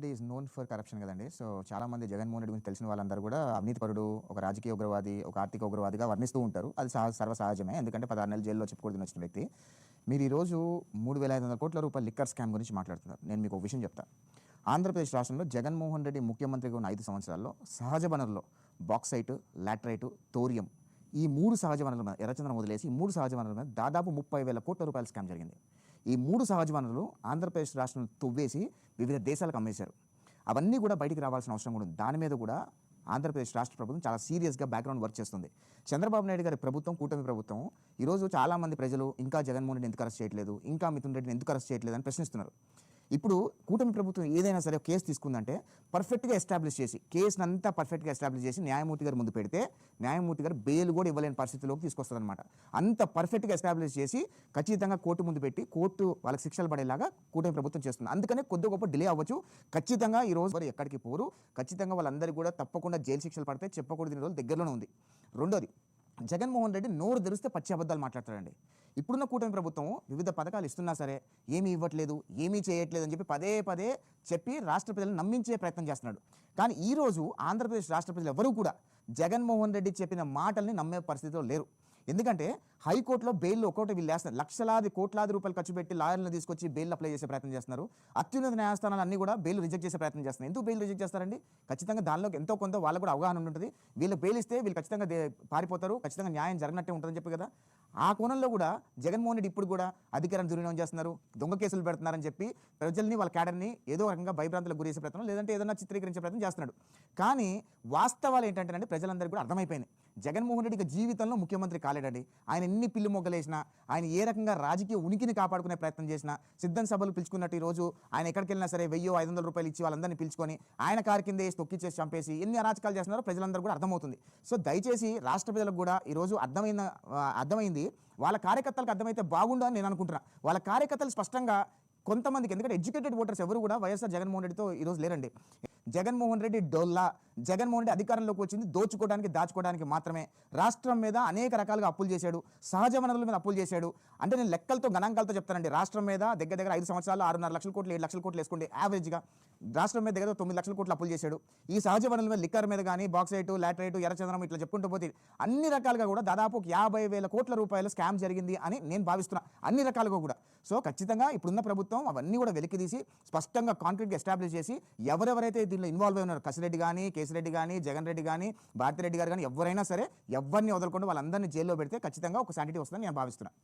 Reddy is known for corruption కదండి. So చాలా మంది జగన్మోహన్ రెడ్డి గురించి తెలిసిన వాళ్ళందరూ కూడా అవినీతిపరుడు ఒక రాజకీయ ఉగ్రవాది ఒక ఆర్థిక ఉగ్రవాదిగా వర్ణిస్తూ ఉంటారు. అది సహ సర్వ సహజమే ఎందుకంటే పదహారు నెలలు జైల్లో చెప్పుకోవడం వచ్చిన వ్యక్తి. మీరు ఈరోజు మూడు వేల ఐదు వందల కోట్ల రూపాయల లిక్కర్ స్కామ్ గురించి మాట్లాడుతున్నారు. నేను మీకు ఒక విషయం చెప్తాను ఆంధ్రప్రదేశ్ రాష్ట్రంలో జగన్మోహన్ రెడ్డి ముఖ్యమంత్రిగా ఉన్న ఐదు సంవత్సరాల్లో సహజ వనరులో బాక్సైట్ లాటరైట్ తోరియం ఈ మూడు సహజ వనరుల మీద ఎర్రచంద్రం వదిలేసి ఈ మూడు సహజ వనరుల మీద దాదాపు ముప్పై వేల కోట్ల రూపాయల స్కామ్ జరిగింది. ఈ మూడు సహజ వనరులు ఆంధ్రప్రదేశ్ రాష్ట్రం తవ్వేసి వివిధ దేశాలకు అమ్మేశారు. అవన్నీ కూడా బయటికి రావాల్సిన అవసరం కూడా ఉంది. దాని మీద కూడా ఆంధ్రప్రదేశ్ రాష్ట్ర ప్రభుత్వం చాలా సీరియస్గా బ్యాక్గ్రౌండ్ వర్క్ చేస్తుంది. చంద్రబాబు నాయుడు గారి ప్రభుత్వం కూటమి ప్రభుత్వం ఈరోజు చాలామంది ప్రజలు ఇంకా జగన్మోహన్ రెడ్డి ఎందుకు అరెస్ట్ చేయట్లేదు? ఇంకా మిథున్ రెడ్డిని ఎందుకు అరెస్ట్ చేయట్లేదు అని ప్రశ్నిస్తున్నారు. ఇప్పుడు కూటమి ప్రభుత్వం ఏదైనా సరే కేసు తీసుకుందంటే పర్ఫెక్ట్గా ఎస్టాబ్లిష్ చేసి కేసుని అంతా పర్ఫెక్ట్గా ఎస్టాబ్లిష్ చేసి న్యాయమూర్తి గారు ముందు పెడితే న్యాయమూర్తి గారు బెయిల్ కూడా ఇవ్వలేని పరిస్థితిలోకి తీసుకొస్తారనమాట అంత పర్ఫెక్ట్గా ఎస్టాబ్లిష్ చేసి ఖచ్చితంగా కోర్టు ముందు పెట్టి కోర్టు వాళ్ళకి శిక్షలు పడేలాగా కూటమి ప్రభుత్వం చేస్తుంది. అందుకనే కొద్ది గొప్ప డిలే అవ్వచ్చు. ఖచ్చితంగా ఈ రోజు వారు ఎక్కడికి పోరు. ఖచ్చితంగా వాళ్ళందరికీ కూడా తప్పకుండా జైలు శిక్షలు పడితే చెప్పకూడదు రోజులు దగ్గరలోనే ఉంది. రెండోది జగన్మోహన్ రెడ్డి నోరు తెరిస్తే పచ్చి అబద్ధాలు మాట్లాడతాడండి. ఇప్పుడున్న కూటమి ప్రభుత్వం వివిధ పథకాలు ఇస్తున్నా సరే ఏమీ ఇవ్వట్లేదు ఏమీ చేయట్లేదు అని చెప్పి పదే పదే చెప్పి రాష్ట్ర ప్రజలను నమ్మించే ప్రయత్నం చేస్తున్నాడు. కానీ ఈరోజు ఆంధ్రప్రదేశ్ రాష్ట్ర ప్రజలు ఎవరూ కూడా జగన్మోహన్ రెడ్డి చెప్పిన మాటల్ని నమ్మే పరిస్థితిలో లేరు. ఎందుకంటే హైకోర్టులో బెయిల్ ఒకటి వీళ్ళు వేస్తున్నారు. లక్షలాది కోట్లాది రూపాయలు ఖర్చు పెట్టి లాయర్లను తీసుకొచ్చి బెయిల్ అప్లై చేసే ప్రయత్నం చేస్తున్నారు. అత్యున్నత న్యాయస్థానాలు అన్ని కూడా బెయిల్ రిజెక్ట్ చేసే ప్రయత్నం చేస్తున్నారు. ఎందుకు బెయిల్ రిజెక్ట్ చేస్తారండి? ఖచ్చితంగా దానిలో ఎంతో కొంత వాళ్ళకు కూడా అవగాహన ఉంటుంది. వీళ్ళు బెయిల్ ఇస్తే వీళ్ళు ఖచ్చితంగా పారిపోతారు. ఖచ్చితంగా న్యాయం జరిగినట్టే ఉంటుందని చెప్పి కదా. ఆ కోణంలో కూడా జగన్మోహన్ రెడ్డి ఇప్పుడు కూడా అధికారాన్ని దుర్వినియోగం చేస్తున్నారు దొంగ కేసులు పెడుతున్నారని చెప్పి ప్రజల్ని వాళ్ళ క్యాడర్ని ఏదో రకంగా భయభ్రాంతులకు గురి చేసే ప్రయత్నం లేదంటే ఏదైనా చిత్రీకరించే ప్రయత్నం చేస్తున్నాడు. కానీ వాస్తవాలు ఏంటంటే ప్రజలందరికీ కూడా అర్థమైపోయింది జగన్మోహన్ రెడ్డి ఇక జీవితంలో ముఖ్యమంత్రి కాలేడండి. ఆయన ఎన్ని పిల్లి మొగ్గలేసినా ఆయన ఏ రకంగా రాజకీయ ఉనికిని కాపాడుకునే ప్రయత్నం చేసినా సిద్ధం సభలు పిలుచుకున్నట్టు ఈ రోజు ఆయన ఎక్కడికి వెళ్ళినా సరే వెయ్యో ఐదు వందల రూపాయలు ఇచ్చి వాళ్ళందరినీ పిలుచుకొని ఆయన కారు కింద వేసి తొక్కిచ్చేసి చంపేసి ఎన్ని అరాచకాలు చేస్తున్నారో ప్రజలందరూ కూడా అర్థమవుతుంది. సో దయచేసి రాష్ట్ర ప్రజలకు కూడా ఈరోజు అర్థమైన అర్థమైంది అనేది వాళ్ళ కార్యకర్తలకు అర్థమైతే బాగుండు అని నేను అనుకుంటున్నా. వాళ్ళ కార్యకర్తలు స్పష్టంగా కొంతమందికి ఎందుకంటే ఎడ్యుకేటెడ్ ఓటర్స్ ఎవరు కూడా వైఎస్ఆర్ జగన్మోహన్ రెడ్డితో ఈరోజు లేరండి. జగన్మోహన్ రెడ్డి డొల్లా. జగన్మోహన్ రెడ్డి అధికారంలోకి వచ్చింది దోచుకోవడానికి దాచుకోవడానికి మాత్రమే. రాష్ట్రం మీద అనేక రకాలుగా అప్పులు చేశాడు సహజ వనరుల మీద అప్పులు చేశాడు. అంటే నేను లెక్కలతో గణాంకాలతో చెప్తానండి. రాష్ట్రం మీద దగ్గర దగ్గర ఐదు సంవత్సరాలు ఆరున్నర లక్షల కోట్లు ఏడు లక్షల కోట్లు వేసుకోండి యావరేజ్గా రాష్ట్రం మీద దగ్గర తొమ్మిది లక్షల కోట్లు అప్పులు చేశాడు. ఈ సహజ వనరుల మీద లిక్కర్ మీద కానీ బాక్సైట్ లాటరైట్ ఎర్రచంద్రం ఇట్లా చెప్పుకుంటూ పోతే అన్ని రకాలుగా కూడా దాదాపు ఒక యాభై వేల కోట్ల రూపాయల స్కామ్ జరిగింది అని నేను భావిస్తున్నా. అన్ని రకాలుగా కూడా. సో ఖచ్చితంగా ఇప్పుడున్న ప్రభుత్వం అవన్నీ కూడా వెలికితీసి స్పష్టంగా కాంక్రీట్గా ఎస్టాబ్లిష్ చేసి ఎవరెవరైతే దీనిలో ఇన్వాల్వ్ అయి ఉన్నారు కసిరెడ్డి కానీ కేసిరెడ్డి కానీ జగన్ రెడ్డి కానీ భారతిరెడ్డి గారు కానీ ఎవరైనా సరే ఎవరిని వదలకుండా వాళ్ళందరినీ జైల్లో పెడితే ఖచ్చితంగా ఒక శానిటీ వస్తుందని నేను భావిస్తున్నాను